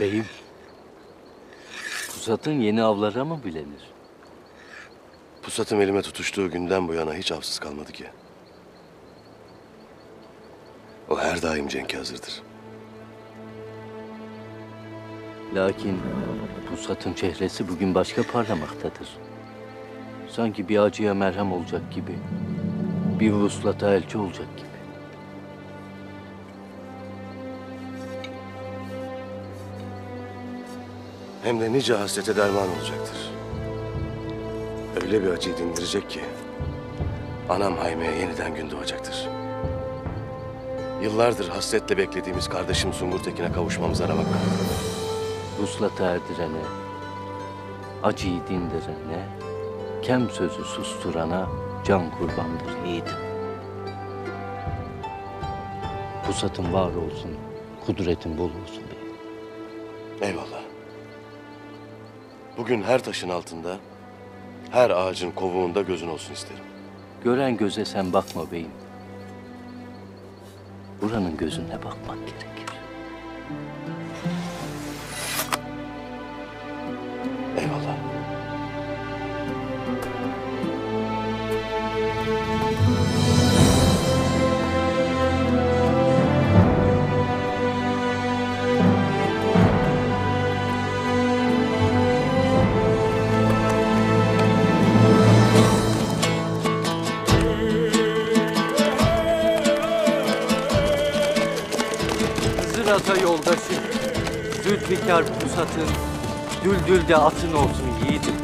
Beyim, pusatın yeni avlara mı bilenir? Pusatım elime tutuştuğu günden bu yana hiç avsız kalmadı ki. O her daim cenke hazırdır. Lakin pusatın çehresi bugün başka parlamaktadır. Sanki bir acıya merhem olacak gibi, bir vuslata elçi olacak gibi. Hem de nice hasrete derman olacaktır. Öyle bir acıyı dindirecek ki... ...anam Hayme'ye yeniden gün doğacaktır. Yıllardır hasretle beklediğimiz kardeşim Sungur Tekin'e kavuşmamıza ramak kaldı. Vuslata erdirene, acıyı dindirene, kem sözü susturana can kurbandır yiğidim. Pusatın var olsun, kudretin bol olsun beyim. Eyvallah. Bugün her taşın altında, her ağacın kovuğunda gözün olsun isterim. Gören göze sen bakma beyim. Buranın gözüne bakmak gerekir. Hızır ata yoldaşı, Zülfikar pusatın, düldülde atın olsun yiğidim.